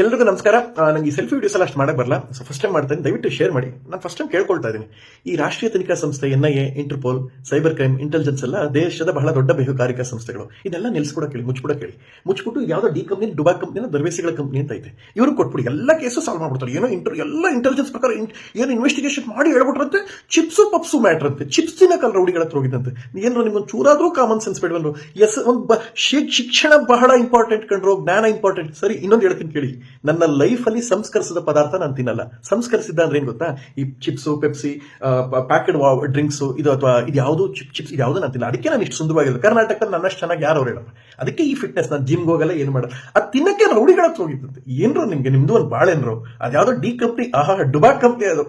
ಎಲ್ರಿಗೂ ನಮಸ್ಕಾರ. ನನಗೆ ನಂಗೆ ಈ ಸೆಲ್ಫಿ ವಿಡಿಯೋಸ್ ಎಲ್ಲ ಅಷ್ಟು ಮಾಡಕ್ ಬರಲ್ಲ. ಸೊ ಫಸ್ಟ್ ಟೈಮ್ ಮಾಡ್ತೇನೆ ದಯವಿಟ್ಟು ಶೇರ್ ಮಾಡಿ. ನಾನು ಫಸ್ಟ್ ಟೈಮ್ ಕೇಳ್ಕೊಳ್ತಾ ಇದ್ದೀನಿ. ಈ ರಾಷ್ಟ್ರೀಯ ತನಿಖಾ ಸಂಸ್ಥೆ N I A Interpol cyber crime intelligence ಎಲ್ಲ ದೇಶದ ಬಹಳ ದೊಡ್ಡ ಬೇಹುಗಾರಿಕಾ ಸಂಸ್ಥೆಗಳು. ಇದೆಲ್ಲ ನಿಲ್ಸ್ಕೊಡ ಕೇಳಿ, ಮುಚ್ಚಿಬಿಡ ಕೇಳಿ. ಮುಚ್ಚಿಬಿಟ್ಟು ಯಾವುದೋ ಡಿ ಕಂಪ್ನಿ ಡುಬಾ ಕಂಪ್ನಿನ ದರ್ವೇಸಿಗಳ ಕಂಪ್ನಿ ಅಂತ ಐತೆ. ಇವರು ಕೊಟ್ಬಿಡಿ. ಎಲ್ಲ ಕೇಸು ಸಾಲ್ವ್ ಮಾಡ್ಬಿಡ್ತಾರೆ. ಏನೋ ಇಂಟರ್ ಎಲ್ಲ ಇಂಟೆಲಿಜೆನ್ಸ್ ಪ್ರಕಾರ ಏನು ಇನ್ವೆಸ್ಟಿಗೇಷನ್ ಮಾಡಿ ಹೇಳ್ಬಿಟ್ರಂತೆ. ಚಿಪ್ಸು, ಪಪ್ಸು ಮ್ಯಾಟ್ರ್ ಅಂತೆ ಚಿಪ್ಸಿನ ಕಲ್ ರೌಡಿಗಳ ಹತ್ರ ಹೋಗಿದಂತೆ ಏನೋ ನಿಮ್ಗೊಂದು ಚೂರಾದ್ರೂ ಕಾಮನ್ ಸೆನ್ಸ್ ಬೇಡವಲ್ಲ ಎಸ್, ಒಂದು ಶಿಕ್ಷಣ ಬಹಳ ಇಂಪಾರ್ಟೆಂಟ್ ಕಂಡ್ರು ಜ್ಞಾನ ಇಂಪಾರ್ಟೆಂಟ್ ಸರಿ, ಇನ್ನೊಂದು ಹೇಳ್ತೀನಿ ಕೇಳಿ. ನನ್ನ ಲೈಫಲ್ಲಿ ಸಂಸ್ಕರಿಸಿದ ಪದಾರ್ಥ ನಾನು ತಿನ್ನಲ್ಲ. ಸಂಸ್ಕರಿಸಿದ ಅಂದ್ರೆ ಏನ್ ಗೊತ್ತಾ? ಈ ಚಿಪ್ಸು, ಪೆಪ್ಸಿ ಪ್ಯಾಕೆಡ್ ಡ್ರಿಂಕ್ಸ್, ಇದು ಅಥವಾ ಇದು ಯಾವುದು ಚಿಪ್ ಚಿಪ್ಸ್, ಇದು ಯಾವುದು ನಾನು ತಿನ್ನಲ್ಲ. ಅದಕ್ಕೆ ನಾನು ಇಷ್ಟು ಸುಂದರವಾಗಿಲ್ಲ. ಕರ್ನಾಟಕದಲ್ಲಿ ನನ್ನಷ್ಟು ಚೆನ್ನಾಗಿ ಯಾರು ಅವ್ರು ಹೇಳಲ್ಲ. ಅದಕ್ಕೆ ಈ ಫಿಟ್ನೆಸ್ ನಾನು ಜಿಮ್ಗೆ ಹೋಗಲ್ಲ, ಏನು ಮಾಡಲ್ಲ. ಅದು ತಿನ್ನಕ್ಕೆ ರೌಡಿಗಳ ಹತ್ರ ಹೋಗಿರ್ತದೆ ಏನ್ರು ನಿಮ್ಗೆ, ನಿಮ್ದು ಒಂದು ಬಾಳೆನ್ರು ಅದ್ಯಾವುದೋ ಡಿ ಕಂಪ್ನಿ ಆಹಾ ಡುಬಾ ಕಂಪ್ನಿ ಅದು.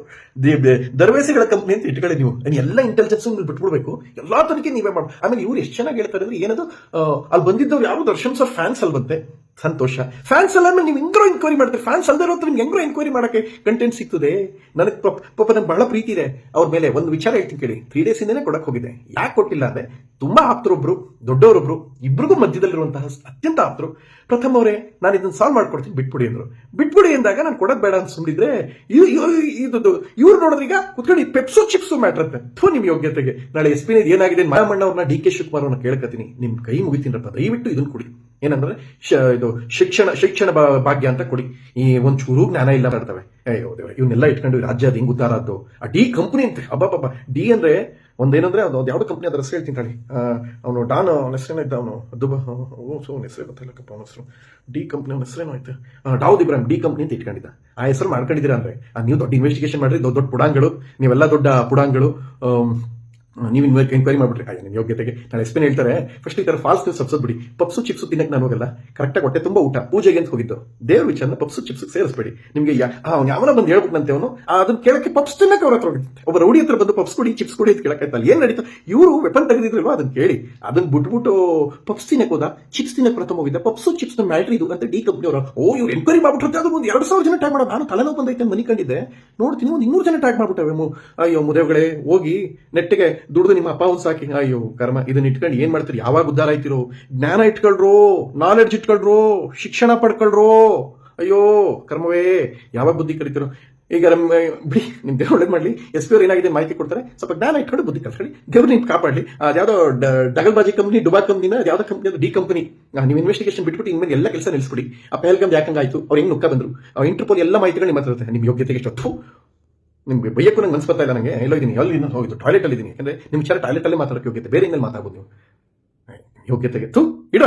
ದರ್ವೇಸಿಗಳ ಕಂಪ್ನಿ ಅಂತ ಇಟ್ಕೊಳ್ಳಿ ನೀವು. ಎಲ್ಲ ಇಂಟೆಲಿಜೆನ್ಸ್ ಬಿಟ್ಬಿಡ್ಬೇಕು. ಎಲ್ಲಾ ತನಿಖೆ ನೀವೇ ಮಾಡಿ ಆಮೇಲೆ ಇವ್ರು ಎಷ್ಟು ಚೆನ್ನಾಗಿ ಹೇಳ್ತಾರೆ ಅಂದ್ರೆ ಏನದು? ಅಲ್ಲಿ ಬಂದಿದ್ದವ್ರು ಯಾರು? ದರ್ಶನ್ ಸರ್ ಫ್ಯಾನ್ಸ್ ಅಲ್ಲಿ ಬಂತೆ ಸಂತೋಷ. ಫ್ಯಾನ್ಸ್ ಎಲ್ಲ ನೀವು ಹೆಂಗ್ರೋ ಎನ್ಕ್ವೈರಿ ಮಾಡ್ತಾರೆ? ಫ್ಯಾನ್ಸ್ ಅಲ್ಲದೆ ಇರೋ ನಿಮ್ಗೆ ಹೆಂಗ್ರೋ ಎನ್ಕ್ವೈರಿ ಮಾಡಕ್ಕೆ ಕಂಟೆಂಟ್ ಸಿಗ್ತದೆ? ನನಗೆ ಪಾಪ ನನಗೆ ಬಹಳ ಪ್ರೀತಿ ಇದೆ. ಅವ್ರ ಮೇಲೆ ಒಂದು ವಿಚಾರ ಹೇಳ್ತೀನಿ ಕೇಳಿ. ತ್ರೀ ಡೇಸ್ ಇಂದನೇ ಕೊಡಕ್ಕೆ ಹೋಗಿದೆ. ಯಾಕೆ ಕೊಟ್ಟಿಲ್ಲ ಅಂದ್ರೆ, ತುಂಬಾ ಆಪ್ತರೊಬ್ರು ದೊಡ್ಡವರೊಬ್ರು ಇಬ್ರಿಗೂ ಮಧ್ಯದಲ್ಲಿರುವಂತಹ ಅತ್ಯಂತ ಆಪ್ತರು. ಪ್ರಥಮ ಅವರೇ, ನಾನು ಇದನ್ನ ಸಾಲ್ವ್ ಮಾಡ್ಕೊಡ್ತೀನಿ, ಬಿಟ್ಬಿಡಿ ಅಂದ್ರು. ಬಿಟ್ಬಿಡಿ ಅಂದಾಗ ನಾನು ಕೊಡೋಕೆ ಬೇಡ ಅಂತ ಸುಮ್ಮನಿದ್ರೆ ಇದು ಇವ್ರು ನೋಡಿದ್ರೆ ಈಗ ಕುತ್ಕೊಂಡು ಪೆಪ್ಸೋ ಚಿಪ್ಸು ಮ್ಯಾಟ್ರ್ ಅಂತೆ. ಥೂ ನಿಮ್ಮ ಯೋಗ್ಯತೆಗೆ. ನಾಳೆ ಎಸ್ ಪಿ ಏನಾಗಿದೆ ಮಾಯಮಣ್ಣವ್ರನ್ನ ಡಿ ಕೆ ಶಿವಕುಮಾರ್ ಅವ್ರನ್ನ ಕೇಳ್ಕತೀನಿ ನಿಮ್ಮ ಕೈ ಮುಗಿತೀನಪ್ಪ ದಯವಿಟ್ಟು ಇದನ್ನ ಕೊಡಿ. ಏನಂದ್ರೆ ಇದು ಶಿಕ್ಷಣ ಶಿಕ್ಷಣ ಭಾಗ್ಯ ಅಂತ ಕೊಡಿ. ಈ ಒಂದ್ ಚೂರು ಜ್ಞಾನ ಇಲ್ಲ ಮಾಡ್ತವೆ ಅಯ್ಯೋ ಇವನ್ನೆಲ್ಲ ಇಟ್ಕೊಂಡು ರಾಜ್ಯ ಅದು ಹಿಂಗೆ ಉದ್ದಾರ ಆದ್ದು ಆ ಡಿ ಕಂಪ್ನಿ ಅಂತೆ. ಅಬ್ಬಬ್ಬ ಡಿ ಅಂದ್ರೆ ಒಂದೇನಂದ್ರೆ ಅದು ಯಾವ್ದು ಕಂಪ್ನಿ ಅದ್ರ ಹೆಸರು ಹೇಳ್ತೀನಿ ತಾಳಿ. ಅವನು ಡಾನ್ ಅವನ ಹೆಸರೇನೋ ಇದ್ದ ಅವನು. ದುಬ ಓ ಸೊ, ಅವನ ಹೆಸರೇ ಗೊತ್ತಿಲ್ಲಕ್ಕಪ್ಪ ಅವನ ಹೆಸರು. ಡಿ ಕಂಪ್ನಿ ಅವನ ಹೆಸರೇನೋ ಆಯ್ತು ಡಾವುದ್ ಇಬ್ರಾಹಿಂ ಡಿ ಕಂಪ್ನಿ ಅಂತ ಇಟ್ಕೊಂಡಿದ್ದ. ಆ ಹೆಸರು ಮಾಡ್ಕೊಂಡಿದ್ದೀರಾ ಅಂದ್ರೆ. ನೀವು ದೊಡ್ಡ ಇನ್ವೆಸ್ಟಿಗೇಷನ್ ಮಾಡ್ರಿ, ದೊಡ್ಡ ದೊಡ್ಡ ಪುಡಾಂಗಳು. ನೀವೆಲ್ಲ ದೊಡ್ಡ ಪುಡಾಂಗಳು. ನೀವು ಎನ್ಕ್ವೈರಿ ಮಾಡ್ಬಿಟ್ರಿ ಅಯ್ಯ ನಿಮ್ಮ ಯೋಗ್ಯತೆಗೆ. ನಾನು ಎಸ್ಪೆನ್ ಹೇಳ್ತಾರೆ ಫಸ್ಟ್ ಈ ತರ ಫಾಲ್ಸ್ ನ್ಯೂಸ್ ಬಿಡಿ. ಪಪ್ಸು, ಚಿಪ್ಸು ತಿನ್ನಕ್ಕೆ ನಾನು ಹೋಗಲ್ಲ. ಕರೆಕ್ಟಾಗಿ ಹೊಟ್ಟೆ ತುಂಬಾ ಊಟ. ಪೂಜೆಗೆ ಅಂತ ಹೋಗಿದ್ದು. ದೇವ್ರ ವಿಚಾರನ ಪಪ್ಸು, ಚಿಪ್ಸ್ ಸೇರಿಸ್ಬೇಡಿ. ನಿಮಗೆ ಅವ್ನು ಯಾವನ ಬಂದು ಹೇಳ್ಬೇಕಂತೆ ಅವನು. ಅದನ್ನ ಕೇಳಕ್ಕೆ ಪಪ್ಸ್ ತಿನ್ನಕ್ಕೆ ಅವ್ರ ಹತ್ರ ಹೋಗಿದ್ದೆ. ಒಬ್ಬ ರೌಡಿ ಹತ್ರ ಬಂದು ಪಪ್ಸ್ ಕೊಡಿ, ಚಿಪ್ಸ್ ಕೊಡಿ ಅಂತ ಕೇಳಕ್ಕಾಯ್ತಲ್ಲ. ಏನ್ ನಡೀತು? ಇವರು ವೆಪನ್ ತೆಗೆದಿದ್ರಲ್ವಾ? ಅದನ್ನ ಕೇಳಿ. ಅದನ್ನ ಬಿಟ್ಬಿಟ್ಟು ಪಪ್ಸ್ ತಿನ್ನಕ್ಕೆ ಹೋದ. ಚಿಪ್ಸ್ ತಿನ್ನಕ್ಕೆ ಪ್ರಥಮ ಹೋಗಿದ್ದ. ಪಪ್ಸು, ಚಿಪ್ಸ್ ಮ್ಯಾಟ್ರಿ ಇದು ಅಂತ ಡಿ ಕಂಪ್ನಿ ಅವರು. ಓ, ಇವ್ರು ಎನ್ಕ್ವೈರಿ ಮಾಡ್ಬಿಟ್ರೆ ಅದು ಒಂದು ಎರಡು ಸಾವಿರ ಜನ ಟ್ಯಾಗ್ ಮಾಡೋದು ನಾನು ತಲೆನೋವು ಬಂದೈತೆ ಮನಿ ಕಂಡಿದ್ದೆ ನೋಡ್ತೀನಿ, ಒಂದು ಇನ್ನೂರು ಜನ ಟ್ಯಾಗ್ ಮಾಡ್ಬಿಟ್ಟವೆ ಅಯ್ಯೋ, ಮುದೇವ್ಗಳೇ, ಹೋಗಿ ನೆಟ್ಟಿಗೆ ದುಡ್ದು ನಿಮ್ಮ ಅಪ್ಪ ಒಂದು ಸಾಕಿ ಅಯ್ಯೋ, ಕರ್ಮ, ಇದನ್ನ ಇಟ್ಕೊಂಡು ಏನ್ ಮಾಡ್ತೀರಿ? ಯಾವಾಗ ಉದ್ಧಾರ ಆಯ್ತಿರೋ? ಜ್ಞಾನ ಇಟ್ಕೊಳ್ರೋ ನಾಲೆಡ್ಜ್ ಇಟ್ಕೊಳ್ರೋ, ಶಿಕ್ಷಣ ಪಡ್ಕೊಳ್ರೋ. ಅಯ್ಯೋ, ಕರ್ಮವೇ, ಯಾವಾಗ ಬುದ್ಧಿ ಕಲಿತಿರೋ? ಈಗ ನಮ್ಮ ಬಿಡಿ, ನಿಮ್ ದೇವ್ರು ಮಾಡ್ಲಿ. ಎಸ್ ಪಿ ಅವ್ರು ಏನಾಗಿದೆ ಮಾಹಿತಿ ಕೊಡ್ತಾರೆ. ಸ್ವಲ್ಪ ಜ್ಞಾನ ಇಟ್ಕೊಂಡು ಬುದ್ಧಿ ಕಲ್ತ್ಕೊಳ್ಳಿ ದೇವ್ರು ನಿಮ್ಗೆ ಕಾಪಾಡಲಿ. ಡಗಲ್ ಬಾಜಿ ಕಂಪನಿ ಡುಬಾ ಕಂಪ್ನಿನ ಯಾವ್ದೋ ಕಂಪನಿ ಅದು ಡಿ ಕಂಪ್ನಿ ನೀವು ಇನ್ವೆಸ್ಟಿಗೇಷನ್ ಬಿಟ್ಬಿಟ್ಟು ಇನ್ಮೇಲೆ ಎಲ್ಲ ಕೆಲಸ ನಿಲ್ಲಿಸ್ಬಿಡಿ ಆ ಯಾಕಂಗೆ ಆಯ್ತು? ಅವ್ರು ಹೆಂಗ್ ನುಕ್ಕ ಬಂದ್ರು? ಇಂಟರ್ಪೋಲ್ ಎಲ್ಲ ಮಾಹಿತಿಗಳು ನಿಮ್ಮ ಹತ್ರ ನಿಮ್ಮ ಯೋಗ್ಯತೆಗೆ ಎಷ್ಟು ನಿಮ್ಗೆ ಬೈಯಕ್ಕೂ ನಂಗೆ ಅನ್ಸ್ಪತ್ತಾ ಇಲ್ಲ ನನಗೆ ಎಲ್ಲೋ ಇದ್ದೀನಿ ಎಲ್ಲಿ ಇನ್ನೊಂದು ಹೋಗಿದ್ದು ಟಾಯ್ಲೆಟ್ ಅಲ್ಲಿ ಇದೀನಿ. ಯಾಕಂದ್ರೆ ನಿಮ್ಮ ಟಾಯ್ಲೆಟ್ ಅಲ್ಲಿ ಮಾತಾಡೋಕೆ ಯೋಗ್ಯತೆ, ಬೇರೆ ಇನ್ನೆಲ್ಲಿ ಮಾತಾಡ್ಬೋದು ನೀವು? ಯೋಗ್ಯತೆಗೆ ತು ಇಡ